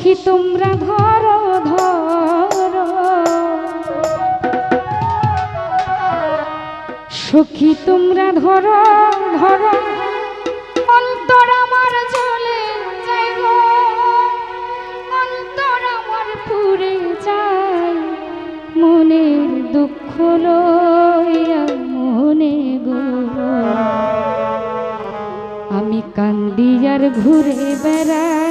সখী তোমরা ধর ধর। সখী তোমরা ধর ধর। অন্তর আমার চলে অন্তর আমার পুরে চাই মনের দুঃখ মনে গো আমি কান্দি আর ঘুরে বেড়াই।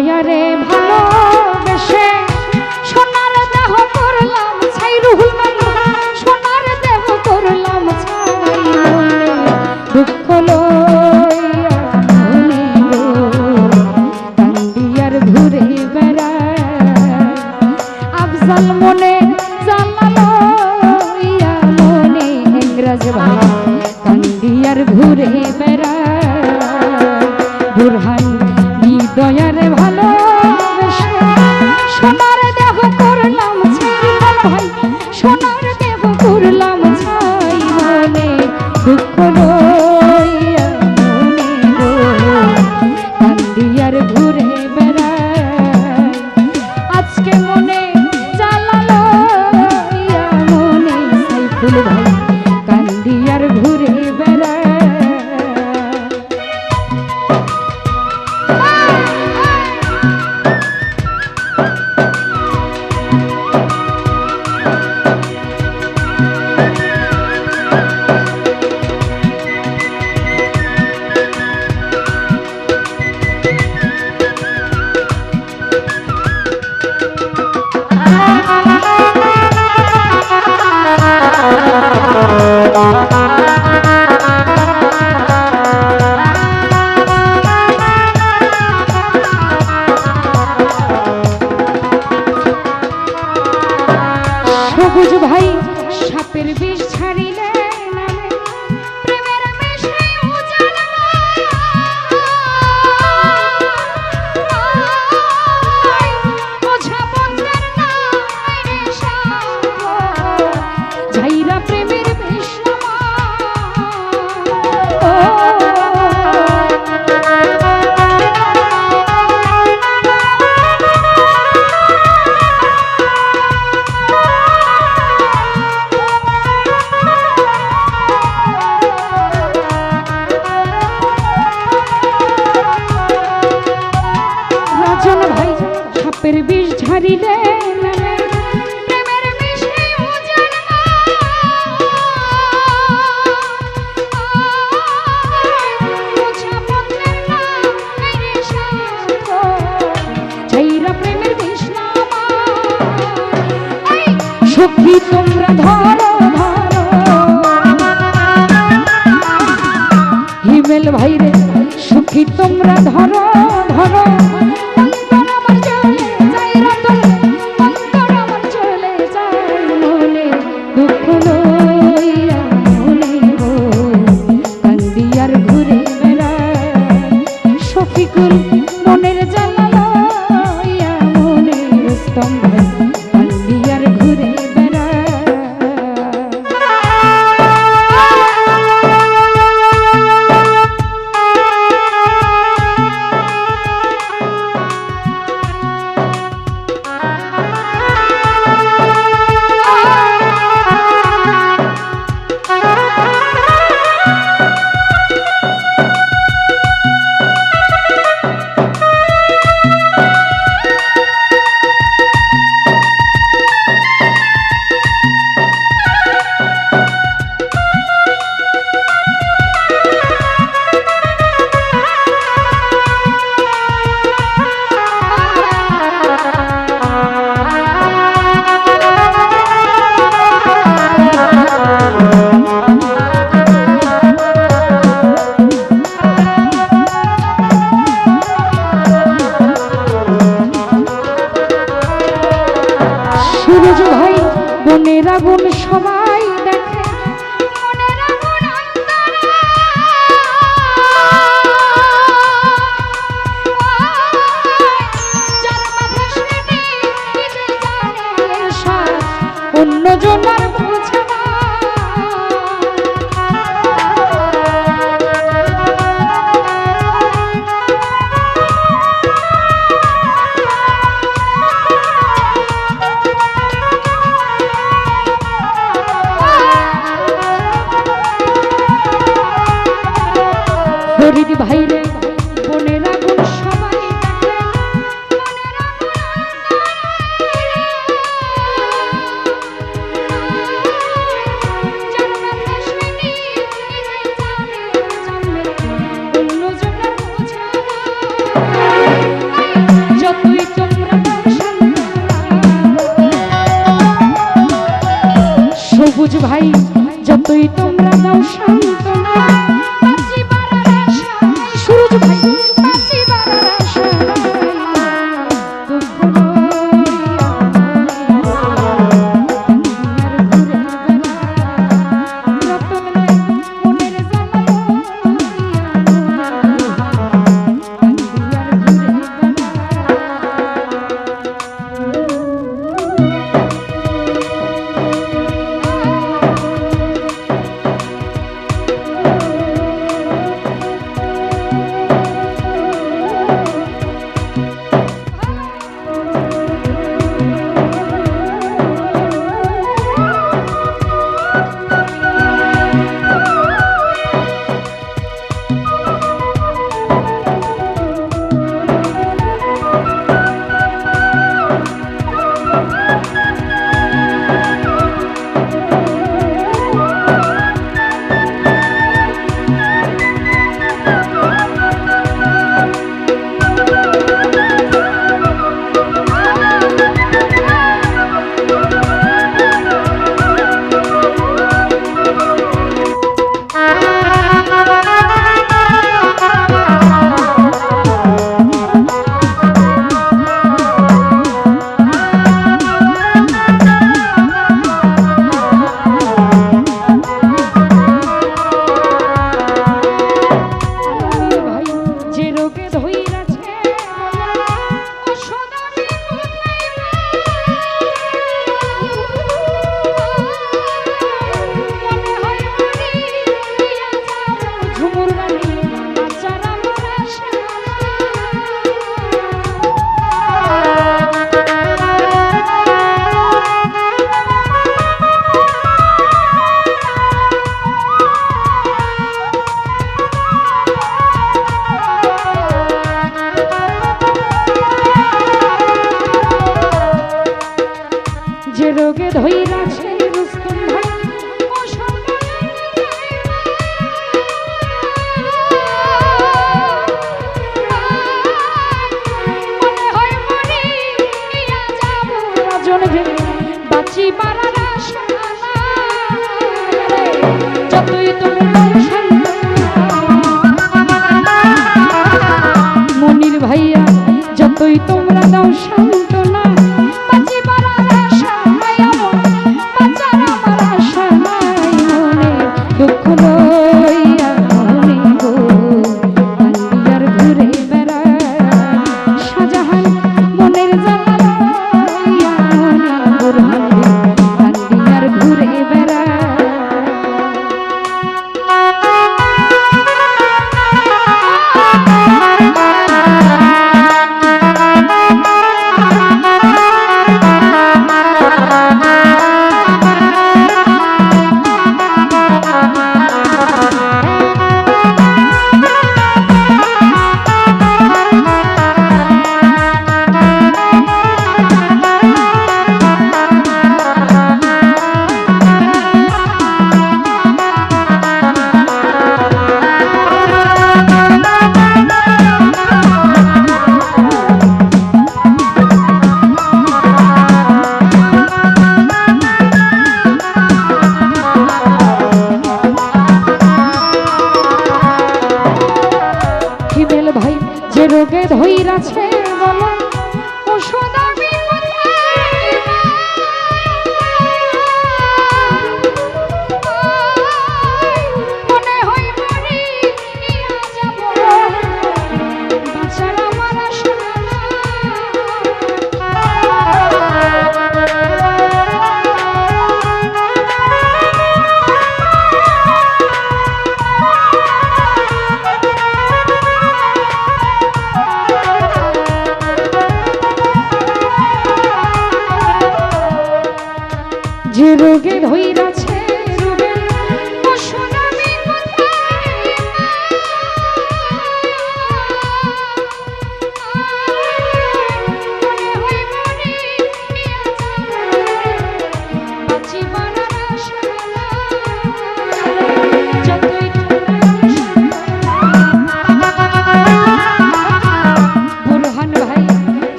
দয়ারে ভালোবেসে সোনার দেহ করলাম ছাই রুহুল সোনার দেহ করলাম ছাই দুঃখ লইয়ার ঘুরে বেড়া আফজাল মনে মনে ইংরাজ ভাই কান্দিয়ার ঘুরে বেড়া সুখিত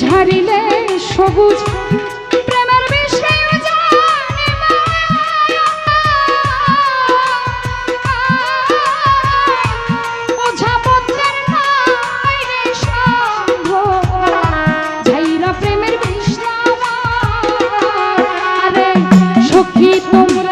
ঝারিলে সবুজ। প্রেমের বিষে জানে ওঝা পথের নাই রে সাধ ঝাইরা প্রেমের বিষ আরে সখী, তোমরা